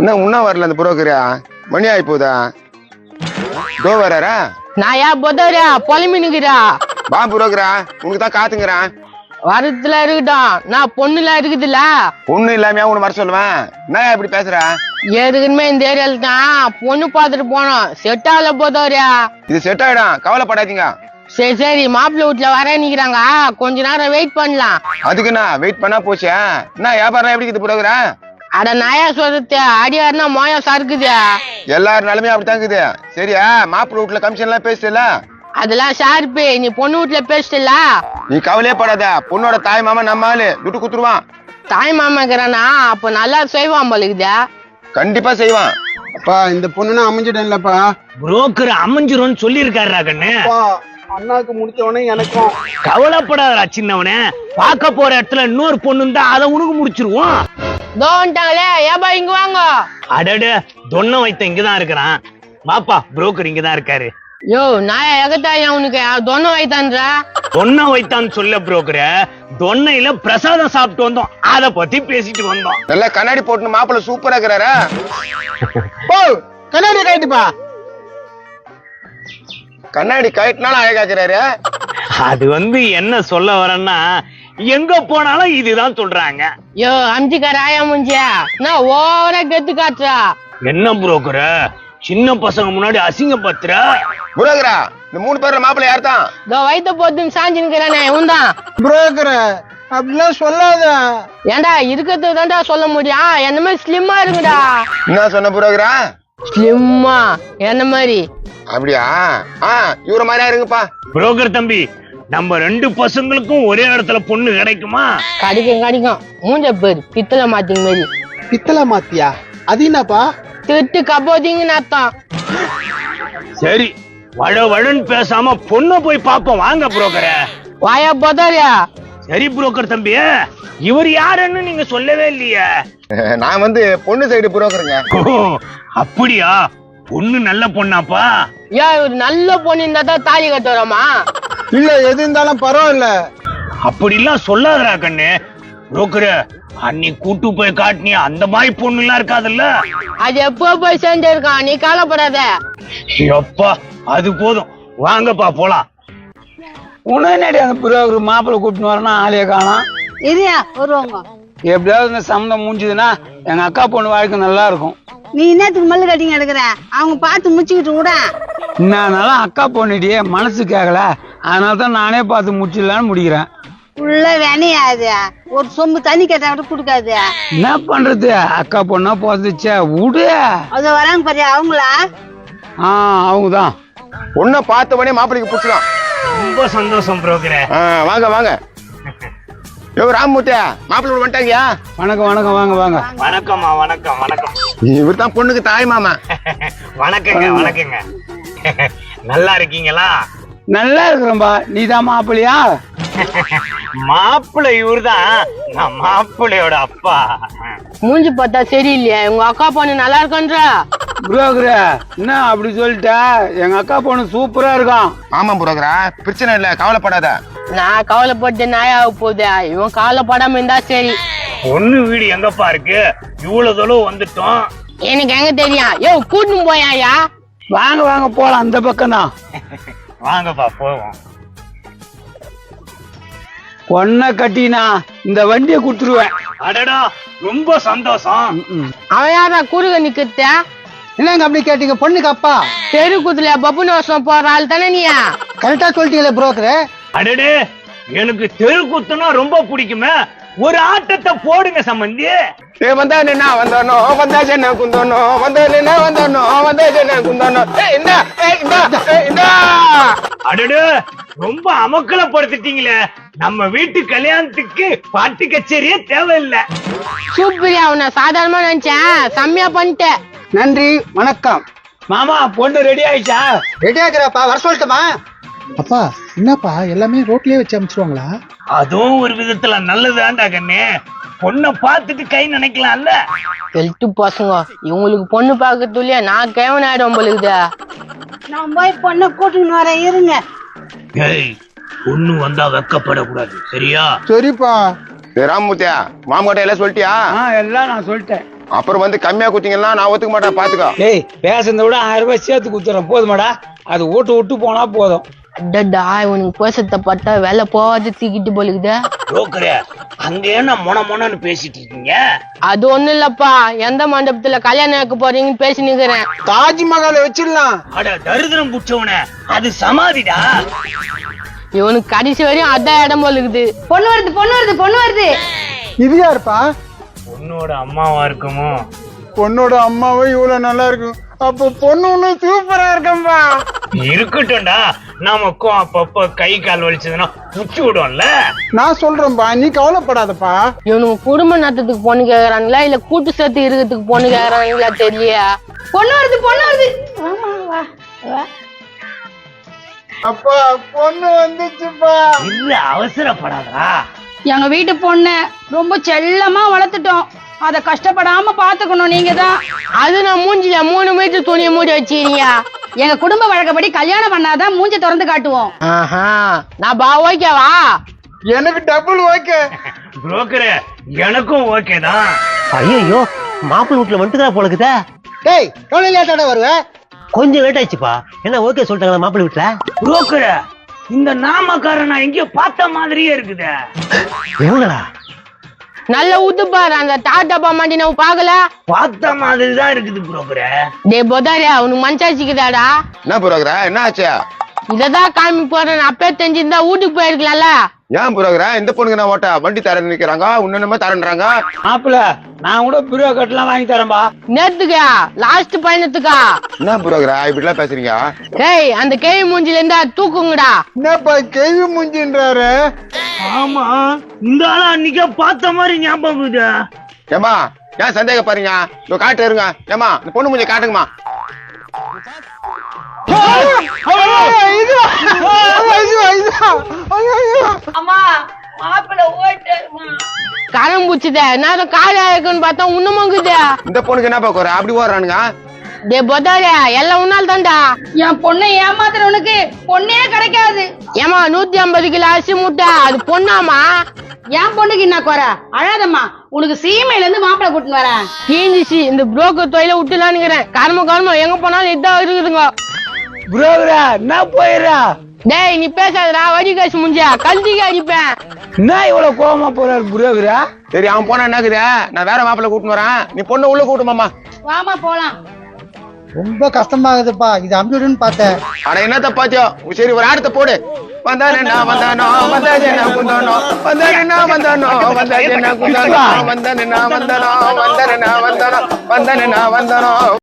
என்ன முன்னா வரல அந்த புரோக்கரா? மணி ஆகி போதா தோ வராரா? நான் ஏன் பொதறியா பொலமினுக்குறா வா புரோக்கரா. உனக்கு தான் காத்துங்கிறேன் வரத்துல இருக்கட்டும். நான் பொண்ணுல இருக்குதுல்ல. பொண்ணு இல்லாமையா உன்னை வர சொல்லுவேன். என்ன இப்படி பேசுற? எதுக்குமே இந்த ஏரியால தான் பொண்ணு பார்த்துட்டு போனோம். செட் ஆகல போதோரியா இது செட் ஆயிடும். கவலைப்படாதீங்க. சரி சரி. மாப்பிள்ளை வீட்டுல வர நிக்கிறாங்க. கொஞ்ச நேரம் வெயிட் பண்ணலாம். அதுக்கு என்ன? வெயிட் பண்ணா போச்சு. என்ன வியாபாரம் எப்படி இருக்குது புரோக்கரா? அட நாயா சொல்றது அடியாருனா மோயம் சறுக்குது எல்லார் நிலைமையும் அப்படித்தான் இருக்குது. சரியா? மாப்பிள்ளை வீட்டுல கமிஷன் எல்லாம் பேசுல? அதெல்லாம் ஷார்ப்பு. நீ பொண்ணு வீட்டுல பேசிட்டல நீ கவலையே படாத. பொண்ணோட தாய் மாமா நம்ம ஆளு. துட்டு குத்துருவான். தாய் மாமாக்குறானா அப்ப நல்லா செய்வான் போலுக்குதா. கண்டிப்பா செய்வான். அப்பா இந்த பொண்ணுனா அமைஞ்சிட்டேன்லப்பா புரோக்கர் அமைஞ்சிரும்னு சொல்லியிருக்காருடா கண்ணு அப்பா அண்ணாக்கு முடிச்ச உடனே எனக்கும். கவலைப்படாதடா சின்னவனே. பார்க்க போற இடத்துல இன்னொரு பொண்ணு தான் அதை உனக்கு முடிச்சிருவோம். தோ வந்துட்டாங்களே ஏபா இங்க வாங்க. அடடு தொன்ன வைத்த இங்கதான் இருக்கிறான். வாப்பா புரோக்கர் இங்கதான் இருக்காரு. யோ நாயா எகத்தாயா உனக்கு? தொன்ன வைத்தான்றா? தொன்ன வைத்தான்னு சொல்ல புரோக்கர தொன்னையில பிரசாதம் சாப்பிட்டு வந்தோம். அத பத்தி பேசிட்டு வந்தோம். நல்லா கண்ணாடி போட்டு மாப்பிள்ளை சூப்பரா இருக்கிறாரா? ஓ கண்ணாடி ரைட்டுப்பா கண்ணாடி கயிட்டுனாலும் அழகாக்குறாரு அது வந்து என்ன சொல்ல வரேன்னா எங்க போனாலும் இதுதான் சொல்றாங்க. யோ அம்ஜிக்கார ஆயா முஞ்சியா? நான் ஓவரா கெத்து காட்டுறா? என்ன புரோக்கர சின்ன பசங்க முன்னாடி அசிங்கப்படுத்துற? புரோக்கரா இந்த மூணு பேர்ல மாப்பிள்ளை யார் தான் இதோ வயித்த போட்டு சாஞ்சினுக்கிறானே உந்தான் புரோக்கர் அப்படிலாம் சொல்லாத. ஏன்டா இருக்கிறது தான்டா சொல்ல முடியும். என்ன மாதிரி ஸ்லிம்மா இருக்குடா. என்ன சொன்ன புரோக்கரா ஸ்லிம்மா என்ன மாதிரி? அப்படியா? ஆ இவர மாதிரியா இருங்கப்பா. புரோக்கர் தம்பி நம்ம ரெண்டு பசங்களுக்கும் ஒரே இடத்துல பொண்ணு கிடைக்குமா? கிடைக்கும் கிடைக்கும். மூஞ்ச பேர் பித்தளை மாத்திங்க மாதிரி. பித்தளை மாத்தியா? அது என்னப்பா? திட்டு கபோதிங்கன்னு அர்த்தம். சரி வழ வழன்னு பேசாம பொண்ணை போய் பாப்போம் வாங்க புரோக்கர. வாயா போதாரியா? சரி புரோக்கர் தம்பி. இவர் யாருன்னு நீங்க சொல்லவே இல்லையே. நான் வந்து பொண்ணு சைடு புரோக்கருங்க அப்படியா? பொண்ணு நல்ல பொண்ணாப்பா? ஏன் இவர் நல்ல பொண்ணு இருந்தா தான் தாலி கட்டுறோமா இல்ல எது இருந்தாலும் பரவாயில்ல. அப்படிலாம் சொல்லாதடா கண்ணு. புரோக்கர் அன்னி கூட்டு போய் காட்டினியா அந்த மாதிரி பொண்ணு எல்லாம் இருக்காதுல்ல? அது எப்போ போய் செஞ்சிருக்கான் நீ கவலைப்படாத. எப்பா அது போதும். வாங்கப்பா போலாம். உடனடி அந்த புரோக்கர் மாப்பிள்ளை கூட்டின்னு வரனா ஆளைய காணோம். இரியா வருவாங்க. எப்படியாவது இந்த சம்மந்தம் முடிஞ்சதுன்னா எங்க அக்கா பொண்ணு வாழ்க்கை நல்லா இருக்கும். நீ என்னத்துக்கு மல்லு கட்டிங்க எடுக்கிற அவங்க பார்த்து முச்சிக்கிட்டு கூட. என்னாலும் அக்கா பொண்ணுடியே மனசு கேட்கல அதனால தான் நானே பார்த்து முடிச்சிடலான்னு முடிக்கிறேன். உள்ள வேணையாது ஒரு சொம்பு தண்ணி கேட்டா கூட கொடுக்காது. என்ன பண்றது? அக்கா பொண்ணா பிறந்துச்சே விடு. அது வராங்க பாரு அவங்களா? ஆ அவங்க தான் பொண்ணை பார்த்த உடனே மாப்பிள்ளைக்கு பிடிச்சலாம் ரொம்ப சந்தோஷம் புரோக்கரே வாங்க வாங்க. யோ ராமூர்த்தியா மாப்பிள்ளை வந்துட்டாங்கயா? வணக்கம் வணக்கம் வாங்க வாங்க. வணக்கம்மா வணக்கம் வணக்கம். இவர் தான் பொண்ணுக்கு தாய் மாமா. வணக்கங்க வணக்கங்க. நல்லா இருக்கீங்களா? நல்லா இருக்கிறோம்பா நீ தான் மாப்பிள்ளையா? மாப்பிள்ளை இவர்தான். நான் மாப்பிள்ளையோட அப்பா. மூஞ்சி பார்த்தா சரியில்லையா. உங்க அக்கா பொண்ணு நல்லா இருக்கன்றா? புரோக்கர் என்ன அப்படி சொல்லிட்ட? எங்க அக்கா பொண்ணு சூப்பரா இருக்கான். ஆமா புரோக்கரா பிரச்சனை இல்ல கவலைப்படாத. நான் கவலைப்பட்டு நாயாக போகுது இவன் கவலைப்படாம இருந்தா சரி. பொண்ணு வீடு எங்கப்பா இருக்கு? இவ்வளவு தூரம் வந்துட்டோம். எனக்கு எங்க தெரியும்? யோ கூட்டின்னு போயாயா வாங்க வாங்க போலாம் அந்த பக்கம் தான். வாங்கப்பா போவோம். பொண்ணை கட்டினா இந்த வண்டியை கொடுத்துருவேன். அடடா ரொம்ப சந்தோஷம். அவன் யாரா குறுக நிக்கிறத என்னங்க அப்படி கேட்டீங்க? பொண்ணுக்கு அப்பா? தெரு குத்துல பப்புனு வருஷம் போற ஆள் தானே நீயா? கரெக்டா சொல்லிட்டீங்களே புரோக்கர் அடடே எனக்கு தெரு குத்துனா ரொம்ப பிடிக்குமே. ஒரு ஆட்டத்தை போடுங்க சம்பந்தி. ஏ வந்தா நின்னா வந்தானோ? வந்தா ஜென்ன குந்தானோ? வந்தா நின்னா வந்தானோ? வந்தா ஜென்ன குந்தானோ? ஏய் இந்த அடடே ரொம்ப அமக்கலப்படுத்திட்டீங்களே. நம்ம வீட்டு கல்யாணத்துக்கு பாட்டு கச்சேரியே தேவையில்லை. சூப்பரியா அவனை சாதாரணமா நினைச்சேன். செம்மையா பண்ணிட்டேன். நன்றி வணக்கம். மாமா பொண்ணு ரெடி ஆயிடுச்சா? ரெடி ஆகிறப்பா வர சொல்லட்டுமா? அப்பா என்னப்பா எல்லாமே ரோட்லயே வச்சு அமைச்சிருவாங்களா? அதுவும் ஒரு விதத்துல நல்லதாண்டா கண்ணே. பொண்ணை பார்த்துட்டு கை நினைக்கலாம்ல. கெல்ட்டு பசங்க இவங்களுக்கு பொண்ணு பார்க்கறதுலயே நான் கேவன் ஆயிடும் போலுக்குதா நான் போய் பொண்ணை கூட்டின்னு வரேன் இருங்க. ஏய் பொண்ணு வந்தா வெக்கப்படக்கூடாது சரியா? சரிப்பா. ஏய் ராமூர்த்தியா மாமாட்ட எல்லாம் சொல்லிட்டியா? ஆ எல்லாம் நான் சொல்லிட்டேன். அப்புறம் வந்து கம்மியா குத்திங்கன்னா நான் ஒத்துக்க மாட்டேன் பாத்துக்கோ. டேய் பேசுறத விட ஆயிரம் ரூபாய் சேர்த்து குத்துறேன் போதுமாடா. அது ஓட்டு விட்டு போனா போதும். அடடா இவனுக்கு பேசுறத பார்த்தா வேலை போகாது தூக்கிட்டு போலுக்குதே. புரோக்கரு அங்க என்ன மொன மொனன்னு பேசிட்டு இருக்கீங்க? அது ஒண்ணும் இல்லப்பா எந்த மண்டபத்துல கல்யாணம் வைக்க போறீங்கன்னு பேசி நிக்கிறேன். தாஜ்மஹாலை வச்சிடலாம். அட தரித்திரம் புடிச்சவன அது சமாதிடா. இவனுக்கு கடைசி வரையும் அதான் இடம் போலுக்குது. பொண்ணு வருது பொண்ணு வருது பொண்ணு வருது. இது யாருப்பா? பொண்ணோட அம்மாவா இருக்குமோ? பொண்ணோட அம்மாவும் இவ்வளவு நல்லா இருக்கும். அப்போ பொண்ணு ஒண்ணு சூப்பரா இருக்கம்பா. இருக்கட்டும்டா. நமக்கும் அப்பப்ப கை கால் வலிச்சதுன்னா முச்சு விடும்ல நான் சொல்றேன்பா நீ கவலைப்படாதப்பா. இவனுக்கு குடும்ப நட்டத்துக்கு பொண்ணு கேக்குறாங்களா இல்ல கூட்டு சேர்த்து இருக்கிறதுக்கு பொண்ணு கேக்குறாங்களா தெரியலையா? பொண்ணு வருது பொண்ணு வருது. ஆமா வா வா. அப்பா பொண்ணு வந்துச்சுப்பா. இல்ல அவசரப்படாதா எங்க வீட்டு பொண்ணு ரொம்ப செல்லமா வளர்த்துட்டோம். அத கஷ்டப்படாம பாத்துக்கணும் நீங்க தான். அது நான் மூஞ்சில மூணு மீட்டர் துணியை மூடி வச்சிருக்கீங்க எங்க குடும்ப வழக்கப்படி கல்யாணம் பண்ணாதான் மூஞ்ச திறந்து காட்டுவோம். ஆஹா நான் பா ஓகேவா எனக்கு டபுள் ஓகே. புரோக்கரு எனக்கும் ஓகே தான். ஐயோ மாப்பிள்ளை வீட்டுல வந்துட்டு போலக்குதா. டேய் எவ்வளவு லேட்டாடா வருவ. கொஞ்சம் லேட் ஆயிடுச்சுப்பா. என்ன ஓகே சொல்லிட்டாங்களா மாப்பிள்ளை வீட்டுல? புரோக்கரு இந்த நாமக்காரன் நான் எங்கேயோ பார்த்த மாதிரியே இருக்குதே. எவங்களா நல்ல ஊத்து பாரு அந்த டாட்டா மாட்டி நம்ம பாக்கல பார்த்த மாதிரி தான் இருக்குது புரோக்கரு டே பொதாரியா உனக்கு மனசாச்சிக்குதாடா என்ன புரோகிற என்ன ஆச்சு? இததான் காமி போறேன் அப்பே தெரிஞ்சிருந்தா வீட்டுக்கு போயிருக்கலாம்ல. ஏன் புரோகிற இந்த பொண்ணுக்கு நான் ஓட்ட? வண்டி தரேன் நிக்கிறாங்க உன்னமா தரேன்றாங்க. மாப்பிள்ள நான் கூட பிரிவா கட்டெல்லாம் வாங்கி தரேன்பா. நேத்துக்கா லாஸ்ட் பயணத்துக்கா. என்ன புரோகிற இப்படிலாம் பேசுறீங்க? டேய் அந்த கேவி மூஞ்சில இருந்தா தூக்குங்கடா. என்னப்பா கேள்வி மூஞ்சின்றாரு? ஆமா இந்த ஆளு அன்னைக்கே பார்த்த மாதிரி ஞாபகம் இருக்குது. ஏமா ஏன் சந்தேகம் பாருங்க இதோ காட்டு இருங்க. ஏமா இந்த பொண்ணு கொஞ்சம் காட்டுங்கம்மா. கரம் பூச்சுத நேரம் காலி ஆயிருக்குன்னு பார்த்தா உன்னமங்குது இந்த பொண்ணுக்கு என்ன பாக்குற அப்படி ஓடுறானுங்க. டே பொதாரியா எல்லாம் உன்னால தான்டா. என் பொண்ணை ஏமாத்துறவனுக்கு பொண்ணே கிடைக்காது. ஏமா நூத்தி ஐம்பது கிலோ அரிசி மூட்டை அது பொண்ணாமா என் பொண்ணுக்கு என்ன குறை? அழாதம்மா உனக்கு சீமையில இருந்து மாப்பிள்ளை கூட்டின்னு வரேன். கீஞ்சிச்சு இந்த புரோக்கர் தொழில விட்டுலான்னுக்கிறேன் கர்ம கர்மம் எங்க போனாலும் இதான் இருக்குதுங்க. புரோக்கரா என்ன போயிடுறா டேய் நீ பேசாதடா. வடி காசு முடிஞ்சா கல்திக்கு அடிப்பேன். என்ன இவ்வளவு கோவமா போறாரு புரோக்கரா சரி அவன் போனா என்னக்குது? நான் வேற மாப்பிள்ளை கூட்டின்னு வரேன். நீ பொண்ணு உள்ள கூட்டுமாமா வாமா போலாம். ரொம்ப கஷ்டமாகுதுப்பா. இது அம்பிடுன்னு பார்த்தேன். அட என்ன தப்பாச்சோ? சரி ஒரு ஆடத்தை போடு. வந்தானே நான் வந்தானோ? வந்தானே நான் குந்தானோ? வந்தானே நான் வந்தானோ? வந்தானே நான் குந்தானோ? வந்தானே நான் வந்தானோ? வந்தானே நான் வந்தானோ? வந்தானே நான் வந்தானோ?